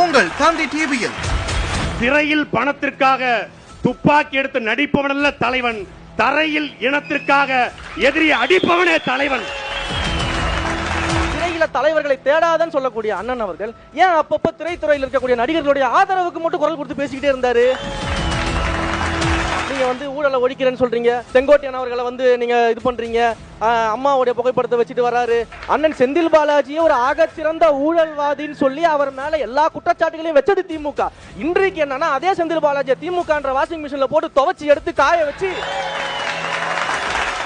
உங்கள் தந்தி டிவியில். திரையில் பணத்திற்காக துப்பாக்கி எடுத்து நடிப்பவனல்ல தலைவன் தரையில் இனத்திற்காக எதிரி அடிப்பவனே தலைவன். திரையில தலைவர்களை தேடாதன்னு சொல்லக்கூடிய அண்ணன் அவர்கள் ஏன் அப்பப்ப திரைத்துறையில் இருக்கக்கூடிய நடிகர்களுடைய ஆதரவுக்கு மட்டும் குரல் கொடுத்து பேசிக்கிட்டே இருந்தாரு? நீங்க வந்து ஊழலை ஒழிக்கிறேன்னு சொல்றீங்க. செங்கோட்டையன் அவர்களை வந்து நீங்க இது பண்றீங்க. அம்மாவுடைய புகைப்படத்தை வச்சுட்டு வராரு. அண்ணன் செந்தில் பாலாஜியை ஒரு ஆகச்சிறந்த ஊழல்வாதின்னு சொல்லி அவர் மேல எல்லா குற்றச்சாட்டுகளையும் வச்சது திமுக. இன்றைக்கு என்னன்னா அதே செந்தில் பாலாஜியை திமுகன்ற வாஷிங் மிஷின்ல போட்டு துவைச்சு எடுத்து காய வச்சு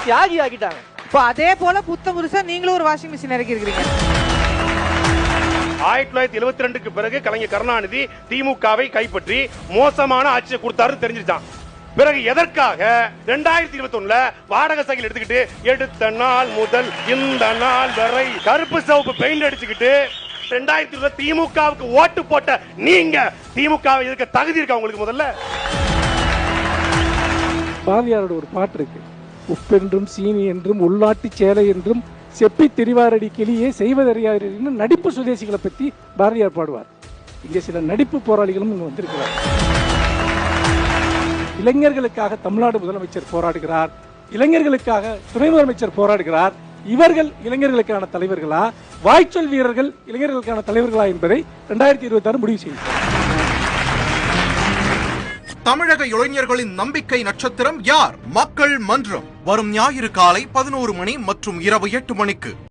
தியாகி ஆக்கிட்டாங்க. இப்போ அதே போல புத்த புதுசா நீங்களும் ஒரு வாஷிங் மிஷின் இறக்கி இருக்கிறீங்க. ஆயிரத்தி தொள்ளாயிரத்தி எழுபத்தி ரெண்டுக்கு பிறகு கலைஞர் கருணாநிதி திமுகவை கைப்பற்றி மோசமான ஆட்சியை கொடுத்தாருன்னு தெரிஞ்சிருச்சான் பிறகு எதற்காக ரெண்டாயிரத்தி இருபத்தி ஒண்ணுல வாடகை சைக்கிள் எடுத்துக்கிட்டு எடுத்த நாள் முதல் இந்த நாள் வரை கருப்பு சிவப்பு பெயிண்ட் அடிச்சுக்கிட்டு ரெண்டாயிரத்தி இருபது திமுகவுக்கு ஓட்டு போட்ட நீங்க திமுக இருக்க தகுதி இருக்கா உங்களுக்கு முதல்ல? பாரதியாரோட ஒரு பாட்டு இருக்கு. உப்பென்றும் சீனி என்றும் உள்நாட்டு சேலை என்றும் செப்பி திரிவாரடி கிளியே செய்வதறியாரு நடிப்பு சுதேசிகளை பற்றி பாரதியார் பாடுவார். இங்கே சில நடிப்பு போராளிகளும் இங்கே வந்திருக்கிறார் இளைஞர்களுக்காக தமிழ்நாடு முதலமைச்சர் போராடுகிறார். இளைஞர்களுக்காக துணை முதலமைச்சர் போராடுகிறார். இவர்கள் இளைஞர்களுக்கான தலைவர்களா? வாய்ச்சொல் வீரர்கள் இளைஞர்களுக்கான தலைவர்களா என்பதை ரெண்டாயிரத்தி இருபத்தி ஆறு முடிவு செய்யும் தமிழக இளைஞர்களின் நம்பிக்கை நட்சத்திரம் யார்? மக்கள் மன்றம். வரும் ஞாயிறு காலை பதினோரு மணி மற்றும் இரவு எட்டு மணிக்கு.